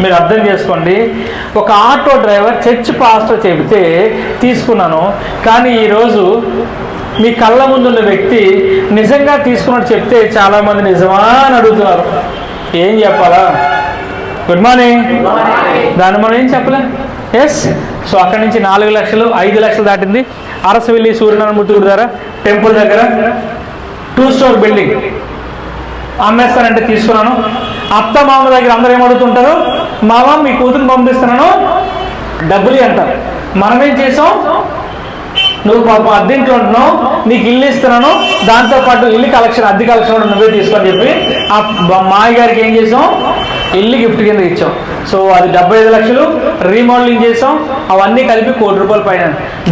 మీరు అర్థం చేసుకోండి. ఒక ఆటో డ్రైవర్ చర్చ్ పాస్టర్ చెబితే తీసుకున్నాను. కానీ ఈరోజు మీ కళ్ళ ముందున్న వ్యక్తి నిజంగా తీసుకున్నట్టు చెప్తే చాలామంది నిజమా అని అడుగుతున్నారు. ఏం చెప్పాలా? గుడ్ మార్నింగ్ దాన్ని మనం ఏం చెప్పలే? ఎస్ సో అక్కడి నుంచి నాలుగు లక్షలు ఐదు లక్షలు దాటింది. అరసవెల్లి సూర్యనారాయణమూర్తి గుడి దగ్గర టెంపుల్ దగ్గర టూ స్టోర్ బిల్డింగ్ అమ్మేస్తానంటే తీసుకున్నాను. అత్త మామ దగ్గర అందరూ ఏమడుగుతుంటారు? మామ మీ కూతురు పంపిస్తున్నాను. డబ్బులు అంటారు మనం ఏం చేసాం? నువ్వు పాపం అద్దెంట్లో ఉంటున్నావు. నీకు ఇల్లు ఇస్తున్నాను. దాంతోపాటు ఇల్లు కలెక్షన్ అద్దె కలెక్షన్ కూడా నువ్వే తీసుకొని చెప్పి ఆ మాయ గారికి ఏం చేసాం? ఇల్లు గిఫ్ట్ కింద ఇచ్చాం. సో అది డెబ్బై ఐదు లక్షలు రీమోడలింగ్ చేసాం. అవన్నీ కలిపి కోటి రూపాయలు పైన.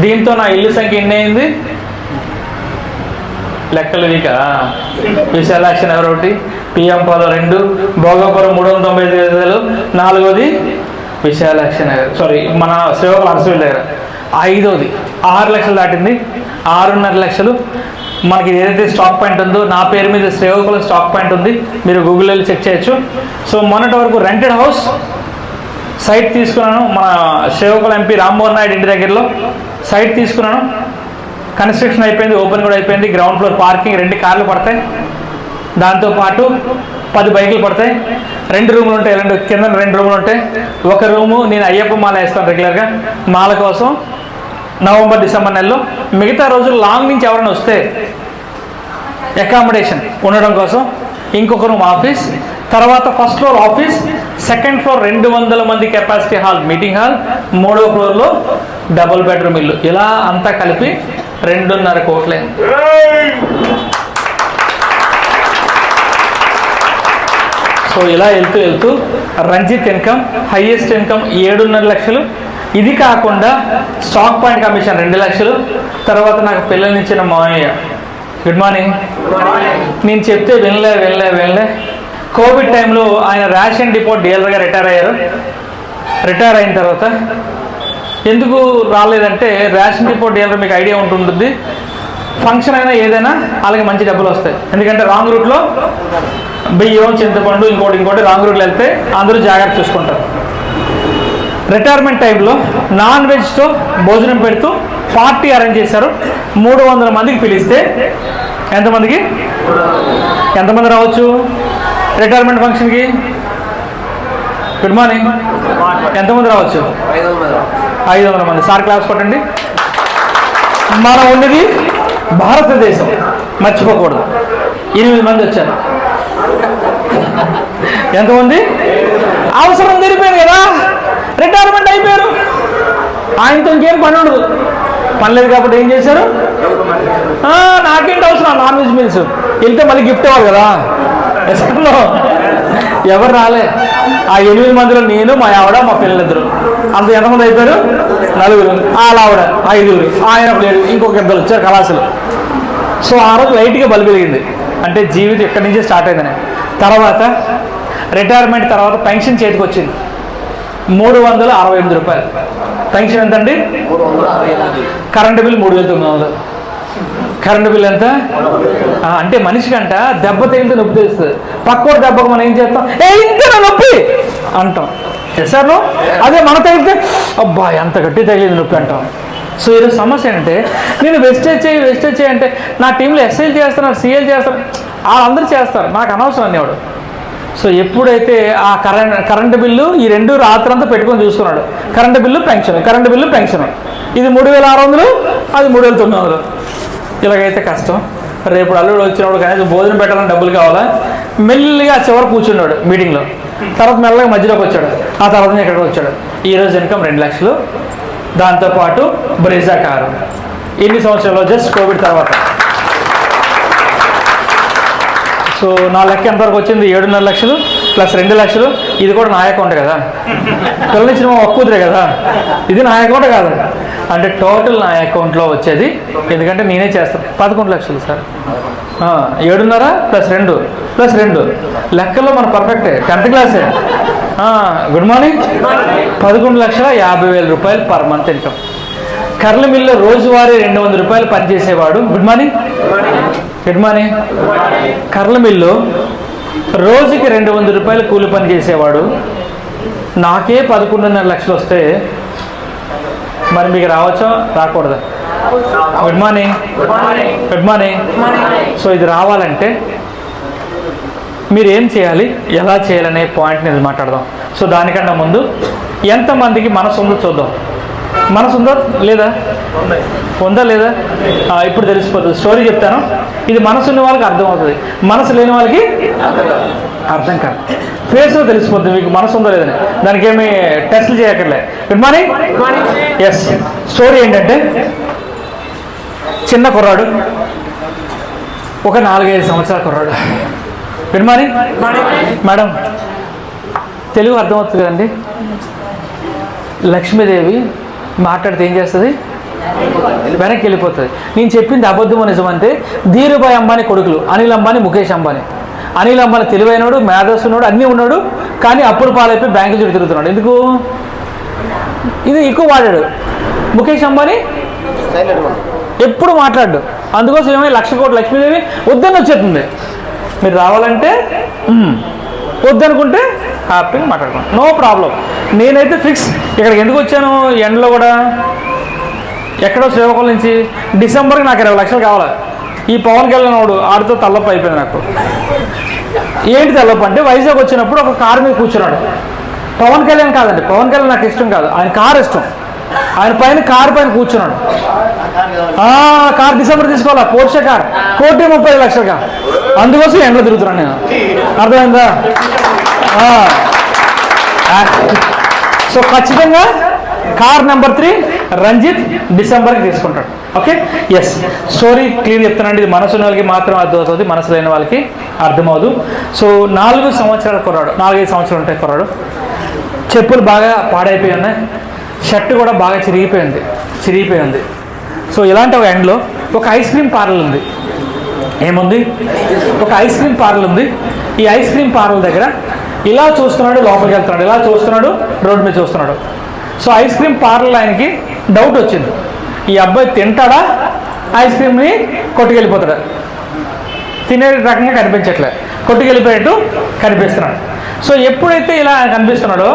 దీంతో నా ఇల్లు సంఖ్య ఎన్ని అయింది లెక్కలు వీక విశాలాక్షన్ ఎవరొకటి ఒకటి పిఎం రెండు భోగాపురం మూడు వందల తొంభై ఐదు గజాలు నాలుగోది విశాలాక్షి నగర్. సారీ మన శ్రీవకుల అరసవిల్ దగ్గర. ఐదోది ఆరు లక్షలు దాటింది. ఆరున్నర లక్షలు. మనకి ఏదైతే స్టాక్ పాయింట్ ఉందో నా పేరు మీద శ్రీవకుల స్టాక్ పాయింట్ ఉంది. మీరు గూగుల్లో చెక్ చేయొచ్చు. సో మొన్నటి వరకు రెంటెడ్ హౌస్ సైట్ తీసుకున్నాను. మన శ్రీవకుల ఎంపీ రామ్మోహన్ నాయుడు ఇంటి దగ్గరలో సైట్ తీసుకున్నాను. కన్స్ట్రక్షన్ అయిపోయింది ఓపెన్ కూడా అయిపోయింది. గ్రౌండ్ ఫ్లోర్ పార్కింగ్ రెండు కార్లు పడతాయి. దాంతోపాటు పది బైకులు పడతాయి. రెండు రూములు ఉంటాయి. రెండు కింద రెండు రూములు ఉంటాయి. ఒక రూము నేను అయ్యప్ప మాల వేస్తాను రెగ్యులర్గా. మాల కోసం నవంబర్ డిసెంబర్ నెలలో మిగతా రోజులు లాంగ్ నుంచి ఎవరైనా వస్తే అకామిడేషన్ ఉండడం కోసం ఇంకొక రూమ్ ఆఫీస్. తర్వాత first floor office second floor రెండు వందల మంది కెపాసిటీ హాల్ మీటింగ్ హాల్ మూడో ఫ్లోర్లో డబుల్ బెడ్రూమ్ ఇల్లు. ఇలా అంతా కలిపి రెండున్నర కోట్లే. సో ఇలా వెళ్తూ వెళ్తూ రంజిత్ ఇన్కమ్ హయ్యెస్ట్ ఇన్కమ్ ఏడున్నర లక్షలు. ఇది కాకుండా స్టాక్ పాయింట్ కమిషన్ రెండు లక్షలు. తర్వాత నాకు పిల్లలనిచ్చిన మామయ్య గుడ్ మార్నింగ్ నేను చెప్తే వినలే వినలే వినలే. కోవిడ్ టైంలో ఆయన రేషన్ డిపో డీలర్గా రిటైర్ అయ్యారు. రిటైర్ అయిన తర్వాత ఎందుకు రాలేదంటే రేషన్ డిపో డీలర్ మీకు ఐడియా ఉంటుంటుంది. ఫంక్షన్ అయినా ఏదైనా వాళ్ళకి మంచి డబ్బులు వస్తాయి. ఎందుకంటే రాంగ్ రూట్లో బియ్యం చింతపండు ఇంకోటి ఇంకోటి రాంగ్ రూట్లో వెళ్తే అందరూ జాగ్రత్త చూసుకుంటారు. రిటైర్మెంట్ టైంలో నాన్ వెజ్తో భోజనం పెడుతూ పార్టీ అరేంజ్ చేశారు. మూడు వందల మందికి పిలిస్తే ఎంతమందికి ఎంతమంది రావచ్చు? రిటైర్మెంట్ ఫంక్షన్కి గుడ్ మార్నింగ్ ఎంతమంది రావచ్చు? ఐదు వందల మంది. సార్ క్లాస్ కొట్టండి. మనం ఉన్నది భారతదేశం. మర్చిపోకూడదు. ఎనిమిది మంది వచ్చారు. ఎంతమంది? అవసరం తీరిపోయింది కదా. రిటైర్మెంట్ అయిపోయారు. ఆయనతో ఇంకేం పని ఉండదు. పని లేదు కాబట్టి ఏం చేశారు? నాకేంటి అవసరం? Non veg meals. వెళ్తే మళ్ళీ గిఫ్ట్ ఇవ్వాలి కదా. ఎస్ఎంలో ఎవరు రాలే. ఆ ఎనిమిది మందిలో నేను మా ఆవిడ మా పిల్లలిద్దరు. అంత ఎంతమంది అయిపోయారు? నలుగురు. వాళ్ళ ఆవిడ ఐదుగురు. ఆయన లేడు ఇంకొక ఇద్దరు వచ్చారు కళాశాల సో ఆ రోజు లైట్గా బల్బు వెలిగింది. అంటే జీవితం ఇక్కడి నుంచే స్టార్ట్ అయిందని. తర్వాత రిటైర్మెంట్ తర్వాత పెన్షన్ చేతికి వచ్చింది మూడు వందల అరవై ఎనిమిది రూపాయలు. పెన్షన్ ఎంతండి? కరెంటు బిల్ మూడు వేల తొమ్మిది వందలు. కరెంటు బిల్ ఎంత? అంటే అంటే మనిషికంట దెబ్బ తగిలితే నొప్పి తెలుస్తుంది. పక్కోడు దెబ్బకు మనం ఏం చేస్తాం? ఏ ఇంతేనా నొప్పి? అంటాం. సార్ అదే మన తగిలితే అబ్బా ఎంత గట్టి తగిలింది నొప్పి అంటాం. సో ఈరోజు సమస్య ఏంటంటే నేను వెస్టేజ్ చేయి వెస్టేజ్ చేయి అంటే నా టీంలో ఎస్ఐలు చేస్తున్నారు సీఎల్ చేస్తున్నారు వాళ్ళందరూ చేస్తారు. నాకు అనవసరం అనేవాడు సో ఎప్పుడైతే ఆ కరెంట్ కరెంటు బిల్లు ఈ రెండు రాత్రంతా పెట్టుకొని చూసుకున్నాడు. Current bill pension current bill pension. ఇది మూడు వేల ఆరు వందలు అది మూడు వేల తొమ్మిది వందలు. ఇలాగైతే కష్టం. రేపు అల్లుడు వచ్చినప్పుడు కనీసం భోజనం పెట్టాలని డబ్బులు కావాలా? మెల్లిగా చివరి కూర్చున్నాడు మీటింగ్లో. తర్వాత మెల్లగా మధ్యలోకి వచ్చాడు. ఆ తర్వాత ఎక్కడికి వచ్చాడు. ఈరోజు ఇన్కమ్ రెండు లక్షలు. దాంతోపాటు బ్రెజా కారు. ఎన్ని సంవత్సరాలు జస్ట్ కోవిడ్ తర్వాత. సో నా లెక్క ఎంతవరకు వచ్చింది? ఏడున్నర లక్షలు ప్లస్ రెండు లక్షలు. ఇది కూడా నా అకౌంట్ కదా. పిల్లనిచ్చిన మా ఒక్క కుదిరే కదా. ఇది నా అకౌంట్ కాదు. అంటే టోటల్ నా అకౌంట్లో వచ్చేది ఎందుకంటే నేనే చేస్తాను. పదకొండు లక్షలు సార్. ఏడున్నర ప్లస్ రెండు ప్లస్ రెండు. లెక్కల్లో మన పర్ఫెక్టే. టెన్త్ క్లాసే. Good morning. పదకొండు లక్షల యాభై వేల రూపాయలు పర్ మంత్ ఇన్కమ్. కర్ల మిల్లు రోజువారీ రెండు వందల రూపాయలు పనిచేసేవాడు. గుడ్ మార్నింగ్ గుడ్ మార్నింగ్ కర్ల మిల్లు రోజుకి రెండు వందల రూపాయలు కూలి పని చేసేవాడు. నాకే పదకొండున్నర లక్షలు వస్తే మరి మీకు రావచ్చా? రాకూడదా? Good morning good morning so ఇది రావాలంటే మీరు ఏం చేయాలి? ఎలా చేయాలనే పాయింట్ నేను మాట్లాడదాం. సో దానికన్నా ముందు ఎంతమందికి మనసు ఉందో చూద్దాం. మనసు ఉందా? లేదా? ఉందా? లేదా? ఇప్పుడు తెలిసిపోతుంది. స్టోరీ చెప్తాను. ఇది మనసు ఉన్న వాళ్ళకి అర్థం అవుతుంది మనసు లేని వాళ్ళకి అర్థం కాదు. ఫేస్లో తెలిసిపోతుంది మీకు మనసు ఉందో లేదని. దానికి ఏమి టెస్ట్లు చేయక్కర్లే. గుడ్ మార్నింగ్ ఎస్ స్టోరీ ఏంటంటే చిన్న కుర్రాడు. ఒక నాలుగైదు సంవత్సరాల కుర్రాడు. గుడ్ మార్నింగ్ మేడం తెలుగు అర్థమవుతుంది కదండి? లక్ష్మీదేవి మాట్లాడితే ఏం చేస్తుంది? వెనక్కి వెళ్ళిపోతుంది. నేను చెప్పింది అబద్ధం నిజమంటే ధీరుభాయ్ అంబానీ కొడుకులు అనిల్ అంబానీ ముఖేష్ అంబానీ. అనిల్ అంబానీ తెలివైనడు మేధస్సున్నాడు అన్నీ ఉన్నాడు కానీ అప్పుడు పాలైపోయి బ్యాంకు చుట్టూ తిరుగుతున్నాడు. ఎందుకు? ఇది ఎక్కువ వాడాడు ముఖేష్ అంబానీ ఎప్పుడు మాట్లాడు. అందుకోసం ఏమైనా లక్ష కోట్ల లక్ష్మీదేవి వద్దని వచ్చేస్తుంది మీరు రావాలంటే వద్దనుకుంటే హ్యాపీగా మాట్లాడుకున్నాను నో ప్రాబ్లం నేనైతే ఫిక్స్ ఇక్కడికి ఎందుకు వచ్చాను? ఎండలో కూడా ఎక్కడో శ్రీకాకుళం నుంచి డిసెంబర్కి నాకు ఇరవై లక్షలు కావాలి. ఈ పవన్ కళ్యాణ్ వాడు ఆడితో తల్లప్ప అయిపోయింది నాకు. ఏంటి తల్లప్ప అంటే వైజాగ్ వచ్చినప్పుడు ఒక కారు మీద కూర్చున్నాడు. పవన్ కళ్యాణ్ కాదండి పవన్ కళ్యాణ్ నాకు ఇష్టం కాదు. ఆయన కారు ఇష్టం. ఆయన పైన కారు పైన కూర్చున్నాడు. కార్ డిసెంబర్ తీసుకోవాలా? పోర్షే కార్ కోటి ముప్పై లక్షలుగా అందుకోసం ఎండలో తిరుగుతున్నాను నేను. అర్థమైందా ఆ. ఆ. సో ఖచ్చితంగా కార్ నెంబర్ త్రీ రంజిత్ డిసెంబర్కి తీసుకుంటాడు. ఓకే? ఎస్ స్టోరీ క్లియర్ చెప్తానండి. ఇది మనసున్న వాళ్ళకి మాత్రం అర్థమవుతుంది. మనసు లేని వాళ్ళకి అర్థమవుదు. సో నాలుగు సంవత్సరాల కుర్రాడు. నాలుగైదు సంవత్సరాలు ఉంటాయి కుర్రాడు. చెప్పులు బాగా పాడైపోయి ఉన్నాయి. షర్ట్ కూడా బాగా చిరిగిపోయింది చిరిగిపోయింది సో ఇలాంటి ఒక ఎండ్లో ఒక ఐస్ క్రీమ్ పార్లర్ ఉంది. ఏముంది? ఒక ఐస్ క్రీమ్ పార్లర్ ఉంది. ఈ ఐస్ క్రీమ్ పార్లర్ దగ్గర ఇలా చూస్తున్నాడు లోపలికి వెళ్తున్నాడు ఇలా చూస్తున్నాడు రోడ్డు మీద చూస్తున్నాడు. సో ఐస్ క్రీమ్ పార్లర్ ఆయనకి డౌట్ వచ్చింది. ఈ అబ్బాయి తింటాడా? ఐస్ క్రీమ్ని కొట్టుకెళ్ళిపోతాడు? తినే రకంగా కనిపించట్లే. కొట్టుకెళ్ళిపోయేట్టు కనిపిస్తున్నాడు. సో ఎప్పుడైతే ఇలా కనిపిస్తున్నాడో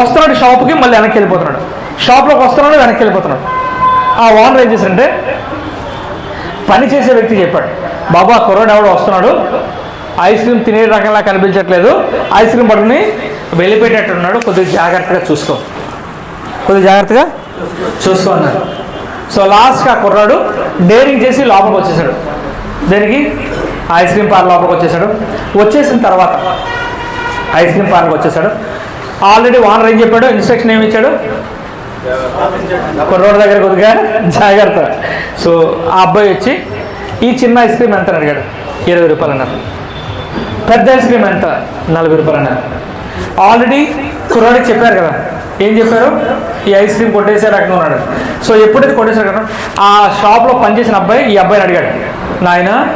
వస్తున్నాడు షాప్కి మళ్ళీ వెనక్కి వెళ్ళిపోతున్నాడు షాప్లోకి వస్తున్నాడు వెనక్కి వెళ్ళిపోతున్నాడు ఆ ఓనర్ ఏం చేశారంటే పని చేసే వ్యక్తి చెప్పాడు బాబు ఆ కుర్రాడు ఎవడో వస్తున్నాడు ఐస్ క్రీమ్ తినే రకంలా కనిపించట్లేదు. ఐస్ క్రీమ్ పట్టుకుని వెళ్ళిపోయేటట్టున్నాడు. కొద్దిగా జాగ్రత్తగా చూసుకో. కొద్దిగా జాగ్రత్తగా చూసుకో అన్నారు సో లాస్ట్గా కుర్రాడు డేరింగ్ చేసి లోపలికి వచ్చేసాడు. దేనికి? ఐస్ క్రీమ్ పార్లర్ లోపలికి వచ్చేసాడు. వచ్చేసిన తర్వాత ఐస్ క్రీమ్ పార్లర్కి వచ్చేసాడు. ఆల్రెడీ ఓనర్ ఏం చెప్పాడు? ఇన్స్ట్రక్షన్ ఏమి ఇచ్చాడు? కుర్రోడ్ దగ్గర కొద్దిగా జాగ్రత్త. సో ఆ అబ్బాయి వచ్చి ఈ చిన్న ఐస్ క్రీమ్ ఎంత అడిగాడు? ఇరవై రూపాయలు అన్నారు. పెద్ద ఐస్ క్రీమ్ ఎంత నలభై రూపాయలు అన్నారు ఆల్రెడీ కుర్రాడికి చెప్పారు కదా ఏం చెప్పారు? ఈ ఐస్ క్రీమ్ కొట్టేసే రకంగా ఉన్నాడు. సో ఎప్పుడైతే కొట్టేశారు కదా ఆ షాప్లో పనిచేసిన అబ్బాయి ఈ అబ్బాయిని అడిగాడు నాయన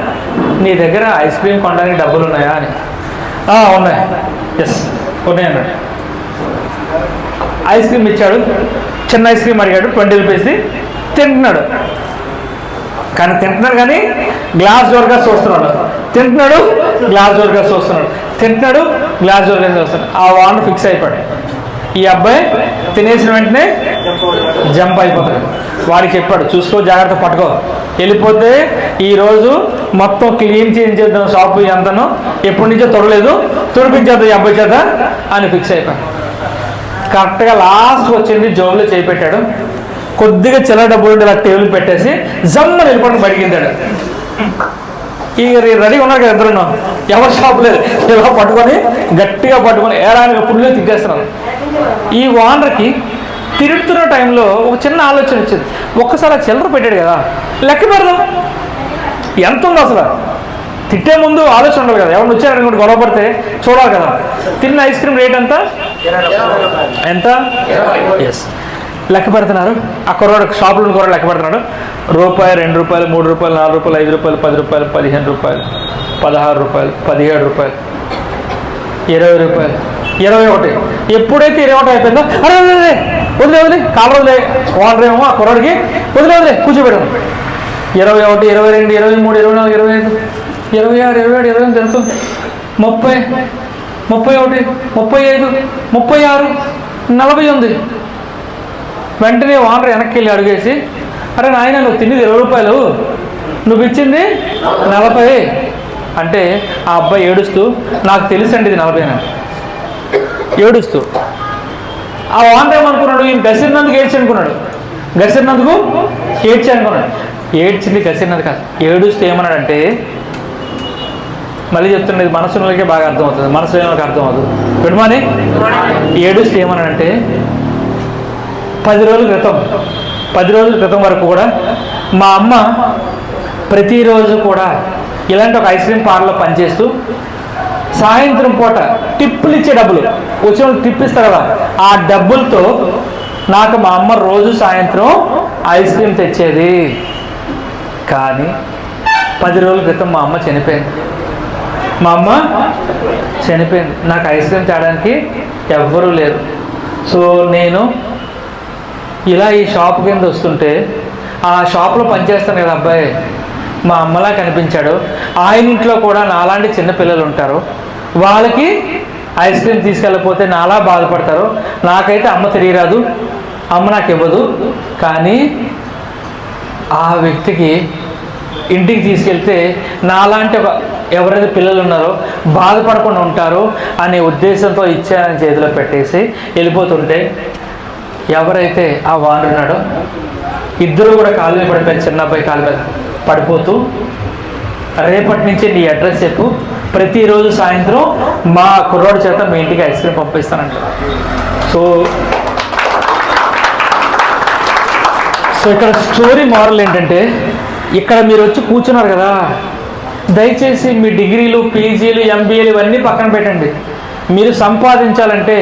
నీ దగ్గర ఐస్ క్రీమ్ కొనడానికి డబ్బులు ఉన్నాయా? అని. ఉన్నాయి. ఎస్ ఉన్నాయి అన్నాడు. ఐస్ క్రీమ్ ఇచ్చాడు చిన్న ఐస్ క్రీమ్ అడిగాడు ట్వంటీ రూపీస్ది తింటున్నాడు. కానీ తింటున్నాడు కానీ గ్లాస్ డోర్గా చూస్తున్నాడు. తింటున్నాడు? గ్లాస్ డోర్గా చూస్తున్నాడు. తింటున్నాడు? గ్లాస్ డోర్గా చూస్తున్నాడు. ఆ వాన్ ఫిక్స్ అయిపోయాడు. ఈ అబ్బాయి తినేసిన వెంటనే జంప్ అయిపోతాడు. వాడికి చెప్పాడు చూసుకో జాగ్రత్త పట్టుకో. వెళ్ళిపోతే ఈరోజు మొత్తం క్లీన్ చేయించేద్దాం షాప్ ఎంతను ఎప్పటి నుంచో తొడలేదు. తుడిపించేద్దాం ఈ అబ్బాయి చేత అని ఫిక్స్ అయిపోయాడు. కరెక్ట్గా లాస్ట్ వచ్చింది జోబులో చేపెట్టాడు కొద్దిగా చిల్లర డబ్బులు ఉంటే ఇలా టేబుల్ పెట్టేసి జమ్మని వెళ్ళిపోవడం బడిగిందాడు ఈ రెడీ ఉన్నారు కదా ఇద్దరు ఎవరు షాప్ లేదు. ఇలా పట్టుకొని గట్టిగా పట్టుకొని ఏడాదిగా పుల్లు తిగ్గేస్తున్నారు ఈ ఓనర్కి తిరుగుతున్న టైంలో ఒక చిన్న ఆలోచన వచ్చింది. ఒక్కసారి ఆ చిల్లర పెట్టాడు కదా. లెక్క పెడదాం. ఎంత ఉంది అసలు. తిట్టే ముందు ఆలోచన ఉండాలి కదా. ఎవరిని వచ్చారని కూడా గొడవ పడితే చూడాలి కదా. తిన్న ఐస్ క్రీమ్ రేట్ ఎంత? ఎంత? ఎస్ లెక్క పెడుతున్నారు. ఆ కుర్రాడు షాపులో కుర్రాడు లెక్క పెడుతున్నాడు. రూపాయి రెండు రూపాయలు మూడు రూపాయలు నాలుగు రూపాయలు ఐదు రూపాయలు పది రూపాయలు పదిహేను రూపాయలు పదహారు రూపాయలు పదిహేడు రూపాయలు ఇరవై రూపాయలు ఇరవై ఒకటి. ఎప్పుడైతే ఇరవై ఒకటి అయిపోయిందో అరే వదిలే వదిలే వదిలే కాలు వదిలే? ఏమో ఆ కుర్రాడికి. వదిలే వదిలే కూర్చోబెట్టాం. ఇరవై ఒకటి ఇరవై రెండు ఇరవై మూడు ఇరవై నాలుగు ఇరవై ఐదు ఇరవై ఆరు ఇరవై ఏడు ఇరవై ఎనిమిది ముప్పై ముప్పై ఒకటి ముప్పై ఐదు ముప్పై ఆరు నలభై ఉంది వెంటనే ఓనర్ వెనక్కి వెళ్ళి అడిగేసి అరే నాయన నువ్వు తిన్నది ఇరవై రూపాయలు. నువ్వు ఇచ్చింది నలభై. అంటే ఆ అబ్బాయి ఏడుస్తూ నాకు తెలుసండి ఇది నలభై ఏడుస్తూ. ఆ ఓనర్ ఏమనుకున్నాడు? ఈయన గసిరినందుకు ఏడ్చి అనుకున్నాడు. గసిరినందుకు? ఏడ్చి అనుకున్నాడు. ఏడ్చింది గసిరినందుకు కాదు ఏడుస్తూ ఏమన్నాడంటే మళ్ళీ చెప్తున్నది మనసులకే బాగా అర్థమవుతుంది మనసు ఏమో అర్థమవుతుంది గుడ్ మార్నింగ్. ఏడుస్తూ ఏమన్నాడంటే పది రోజుల క్రితం పది రోజుల క్రితం వరకు కూడా మా అమ్మ ప్రతిరోజు కూడా ఇలాంటి ఒక ఐస్ క్రీమ్ పార్లర్ పనిచేస్తూ సాయంత్రం పూట టిప్పులు ఇచ్చే డబ్బులు వచ్చిన టిప్ ఇస్తారు కదా ఆ డబ్బులతో నాకు మా అమ్మ రోజు సాయంత్రం ఐస్ క్రీమ్ తెచ్చేది. కానీ పది రోజుల క్రితం మా అమ్మ చనిపోయింది. మా అమ్మ చనిపోయింది. నాకు ఐస్ క్రీమ్ తేడానికి ఎవ్వరూ లేరు. సో నేను ఇలా ఈ షాప్ కింద వస్తుంటే ఆ షాప్లో పనిచేస్తాను కదా అబ్బాయి మా అమ్మలా కనిపించాడు. ఆయన ఇంట్లో కూడా నాలాంటి చిన్న పిల్లలు ఉంటారు. వాళ్ళకి ఐస్ క్రీమ్ తీసుకెళ్ళకపోతే నాలా బాధపడతారు. నాకైతే అమ్మ తెలియరాదు. అమ్మ నాకు ఇవ్వదు. కానీ ఆ వ్యక్తికి ఇంటికి తీసుకెళ్తే నాలాంటి ఒక ఎవరైతే పిల్లలు ఉన్నారో బాధపడకుండా ఉంటారు అనే ఉద్దేశంతో ఇచ్చానని చేతిలో పెట్టేసి వెళ్ళిపోతుంటే ఎవరైతే ఆ వాడు ఉన్నాడో ఇద్దరు కూడా కాలు మీద పడిపోయారు చిన్న అబ్బాయి కాలు మీద పడిపోతూ. రేపటి నుంచి నీ అడ్రస్ చెప్పు. ప్రతిరోజు సాయంత్రం మా కుర్రోడి చేత మీ ఇంటికి ఐస్ క్రీమ్ పంపిస్తానంట. సో సో ఇక్కడ స్టోరీ మోరల్ ఏంటంటే ఇక్కడ మీరు వచ్చి కూర్చున్నారు కదా. దయచేసి మీ డిగ్రీలు పీజీలు ఎంబీఏలు ఇవన్నీ పక్కన పెట్టండి. మీరు సంపాదించాలంటే